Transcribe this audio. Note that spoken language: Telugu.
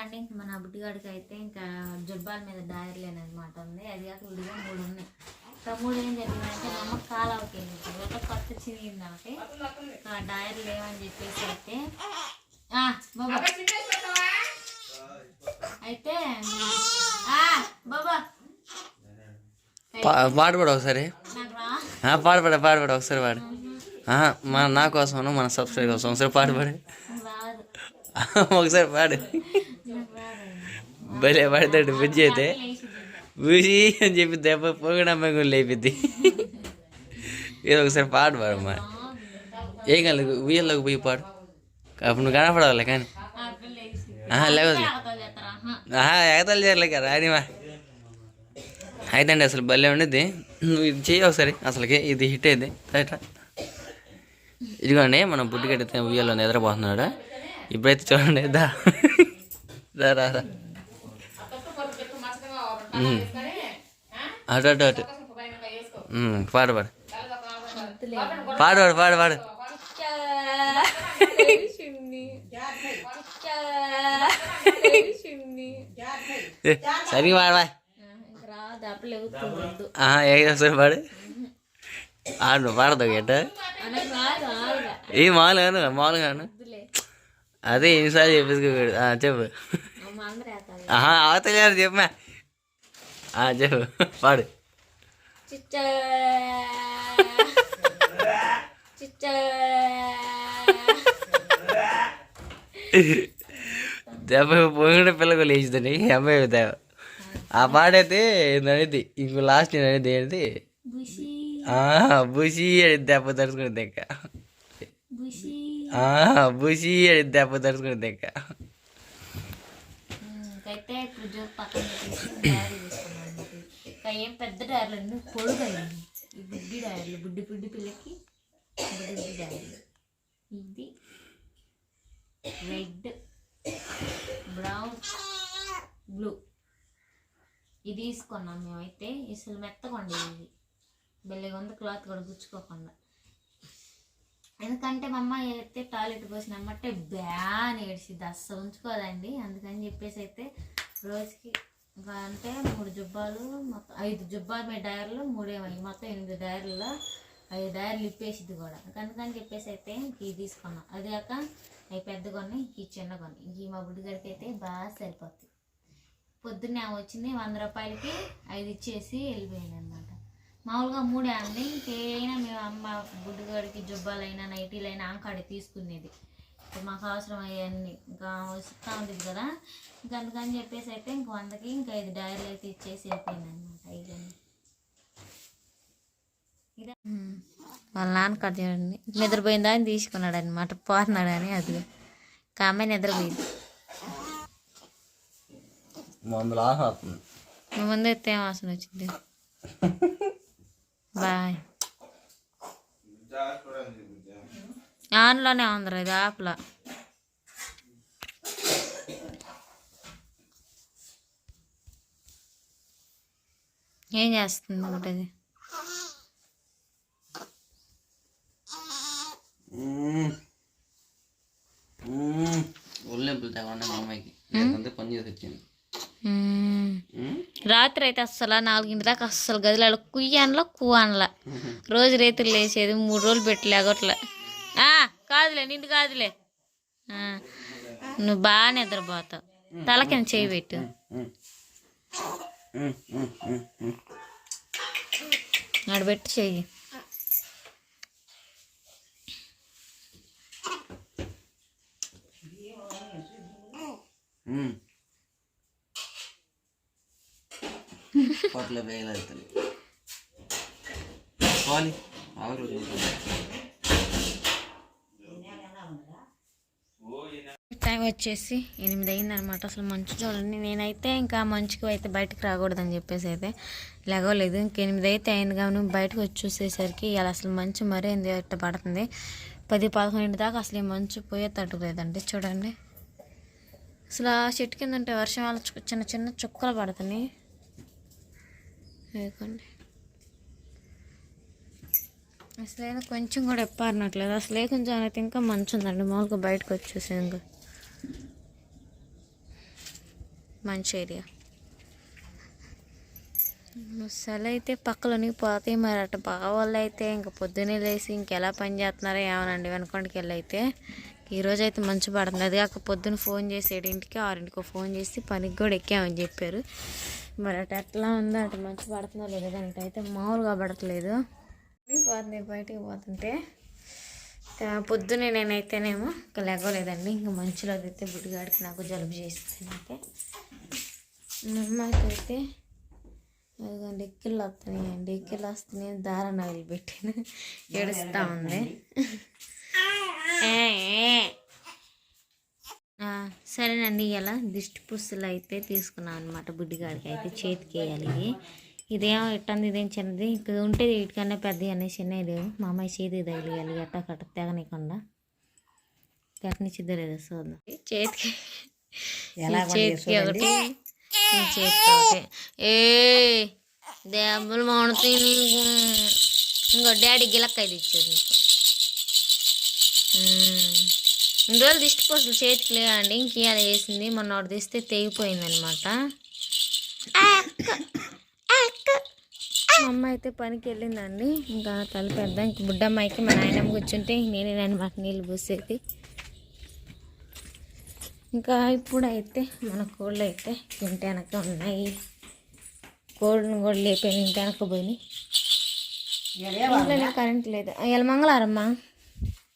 అండి. ఇంక మన బుడ్డిగాడికి అయితే ఇంకా జుబ్బాల మీద డైర్లేనమాట ఉంది. అది కాక విడిగా మూడు ఉన్నాయి. ఇంకా మూడు ఏం జరిగిందంటే మా అమ్మ కాలు అవుతుంది ఒకటి కొత్త చిరిగింది ఒకటి ఇంకా డైర్ లేవని చెప్పేసి అయితే ఆ, బాబా. అయితే ఆ, బాబా. పా పాట పాడు ఒకసారి. నాకు రా ఆ, పాడు పాడు పాడు పాడు. ఒకసారి పాడు మన నా కోసం మన సబ్స్క్రైబ్ కోసం ఒకసారి పాడు పాడు రాదు ఒకసారి పాడు. భలే పడతాడు బుజ్జి అయితే. లేచి బుజి అని చెప్పి దెబ్బ పొగడ అమ్మాయి కూడా లేపిద్ది. ఏదో ఒకసారి పాడు పాడమ్మా ఏం కాదు ఉయ్యల్లోకి పోయి పాడు. అప్పుడు నువ్వు కనపడాలి కానీ. ఆహా, లేవదులే. ఆహా. ఎగతాలు చేయలే కదా రానివా అయితే అండి అసలు భలే ఉండేది నువ్వు ఇది చెయ్యి ఒకసారి అసలుకి ఇది హిట్ అయింది రైట్ ఇదిగోండి మన బుడ్డిగడ్డ ఉయ్యాలో నిద్రపోతున్నాడు. ఇప్పుడైతే చూడండి దా రా రా రా ఉమ్. అటు అటు అటు ఉమ్, పాడు పాడు పాడు పాడు పాడు పాడు ఏ, సరిగ్గా పాడు బా ఇంకా రాదు అప్పుడు ఎగుతుంది ఏ ఒకసారి పాడు ఆడు నువ్వు పాడతావు గట్ట అనకు రాదు ఆరుగా ఏ మామూలుగాను మామూలుగాను వద్దులే అదే ఎన్నిసార్లు చెప్పేసుకోడు చెప్పు. అవతలేరు చెప్పమా? ఆ, చెప్పు. పాడు. దెబ్బ పోయిన పిల్లకు లేచిందండి అమ్మాయి దేవ ఆ పాడైతే నడిది ఇంకో లాస్ట్ నడిది ఏంటి? బుషి. బుషి అని దెబ్బ తరుచుకుని దెక్క బుషి బుషి అని దెబ్బ తరుచుకుని దెక్క అయితే ఇప్పుడు జోక్ పక్కన పెట్టేసి డైరీ ఇంకా ఏం పెద్ద డైర్లు అండి పొడుగు ఈ బుడ్డి డైర్లు బుడ్డి బుడ్డి పిల్లకి బుడ్డి బుడ్డి డైర్లు ఇది రెడ్ బ్రౌన్ బ్లూ. ఇది తీసుకున్నాం మేమైతే. ఇసలు మెత్తగా ఇది. బెల్లగా ఉంది క్లాత్ కూడా గుచ్చుకోకుండా. ఎందుకంటే మా అమ్మ అయితే టాయిలెట్ పోసిన అమ్మంటే బ్యాన్ ఏడ్చిద్ది. అస్సలు ఉంచుకోదండి. అందుకని చెప్పేసి అయితే రోజుకి ఇంకా అంటే మూడు జుబ్బాలు మొత్తం ఐదు జుబ్బాలు మీ డైర్లు మూడేమయ్యి మొత్తం ఎనిమిది డైర్లలో ఐదు డైర్లు ఇప్పేసిద్ది కూడా. అందుకని చెప్పేసి అయితే ఇవి తీసుకున్నాం. అది కాక అవి పెద్ద కొన్ని ఈ చిన్న కొన్ని. ఈ మా బుడ్డి గారికి అయితే బాగా సరిపోతుంది పొద్దున్నే వచ్చింది వంద రూపాయలకి ఐదు ఇచ్చేసి వెళ్ళిపోయింది అనమాట మామూలుగా మూడే అండి. ఇంకేమైనా మేము అమ్మ బుడ్డుగాడికి జుబ్బాలైనా నైటీలైనా ఆంకాడి తీసుకునేది. ఇప్పుడు మాకు అవసరం అయ్యన్నీ ఇంకా వస్తూ ఉంటుంది కదా. ఇంకా అందుకని చెప్పేసి అయితే ఇంక వందకి ఇంకా ఐదు డైర్లు అయితే ఇచ్చేసి వెళ్ళిపోయింది అనమాట ఇవన్నీ ఇదే వాళ్ళ నాన్న కథ చూడండి నిద్రపోయిందా అని తీసుకున్నాడు అనమాట పోతున్నాడు అని అది. ఇంకా అమ్మాయి నిద్రపోయింది. ముందు అయితే ఏం వాసన వచ్చింది? ఆన్లోనే ఉందిరా ఇది ఆప్లా ఏం చేస్తుంది ఒకటి అది ఒళ్ళెంపులు తేకుండా మా అమ్మాయికి. లేకపోతే పని చేసి వచ్చింది. మ్మ్. ఉమ్. రాత్రి అయితే అస్సలు నాలుగింటి దాకా అస్సలు గదిలో కుయ్యాన్లో కువాన్లా రోజు రైతులు లేచేది మూడు రోజులు పెట్టి లేగట్లే. ఆ, కాదులే నిండు కాదులే. నువ్వు బాగా నిద్రపోతావు. తలకింద చేయి పెట్టు. ఉమ్. పెట్టి చెయ్యి. పొట్ల వేయలేదు తల్లి పోనీ టైం వచ్చేసి ఎనిమిది అయింది అనమాట అసలు మంచు చూడండి నేనైతే ఇంకా మంచుకు అయితే బయటకు రాకూడదని చెప్పేసి అయితే లేగలేదు ఇంక ఎనిమిది అయితే అయింది కానీ బయటకు వచ్చి చూసేసరికి ఇలా అసలు మంచు మరీ ఎట్ట పడుతుంది? పది పదకొండు దాకా అసలు ఈ మంచు పోయేటట్టు లేదండి చూడండి. అసలు ఆ చెట్టు కింద ఉంటే వర్షం వల్ల చిన్న చిన్న చుక్కలు పడుతున్నాయి. ఇదిగోండి. అసలు కొంచెం కూడా ఎప్పారనట్లేదు. అసలు ఏ కొంచెం అయితే ఇంకా మంచి ఉందండి మామూలుగా బయటకు వచ్చేసి ఇంకా మంచి ఏరియా. ముసలు అయితే పక్కలోనికి పోతాయి మరి అటు బావాళ్ళు అయితే ఇంకా పొద్దున్నే లేచి ఇంకెలా పని చేస్తున్నారో ఏమనండి. వెనకొండకి వెళ్ళి అయితే ఈరోజు అయితే మంచి పడుతుంది. అది కాక పొద్దున్న ఫోన్ చేసి ఏడింటికి ఆరింటికి ఫోన్ చేసి పనికి కూడా ఎక్కామని చెప్పారు. మరి అటు ఎట్లా ఉందో అటు మంచి పడుతుందో లేదంటే అయితే మామూలుగా పడట్లేదు. వారిని బయటికి పోతుంటే పొద్దునే పొద్దున్నే నేనైతేనేమో ఇంకా లెగలేదండి. ఇంకా మంచులో అయితే బుడిగాడికి నాకు జలుబు చేస్తుంది అయితే మా అయితే అదిగోండి ఎక్కిళ్ళు వస్తున్నాయండి ఎక్కిళ్ళు వస్తున్నాయి దారం నవిలి పెట్టాను ఏడుస్తూ ఉంది. సరేనండి ఇలా దిష్టి పుస్తులు అయితే తీసుకున్నాను అనమాట బుడ్డిగాడికి. అయితే చేతికి వేయాలి ఇది ఇదేమో ఇట్టంది ఇదేం చిన్నది? ఇక్కడ ఉంటేది వీటికన్నా పెద్ద అనే చిన్నవి లేవు మా అమ్మాయి చేతికి తగిలియాలి ఎట్ట కట్ట తెగనీయకుండా. కట్టనిచ్చిద్దో లేదో చూద్దాం చేతికి చేతికి ఒకటి. చేతికి ఒకటి. ఏ దెబ్బలు మాడుతాయి నీకు. ఇంకో డాడీ తెచ్చాడు నీకు. మ్మ్. ఇన్ని రోజులు దిష్టి పోసులు చేతికి లేవండి. ఇంకేయాల వేసింది. మొన్న ఒకటి తెస్తే తెగిపోయింది అనమాట మా అమ్మ అయితే పనికి వెళ్ళిందండి ఇంకా తల ఇంక బుడ్డమ్మాయికి మా నాయనమ్మ కూర్చుంటే నేనే అనమాట నీళ్ళు పోసేది. ఇంకా ఇప్పుడైతే మన కోళ్ళు అయితే ఇంటి వెనక ఉన్నాయి. కోళ్ళను కూడా లేపాను ఇంటెనక వెనక పోయి ఇంట్లోనే కరెంట్ లేదు. ఇలా మంగళారమ్మా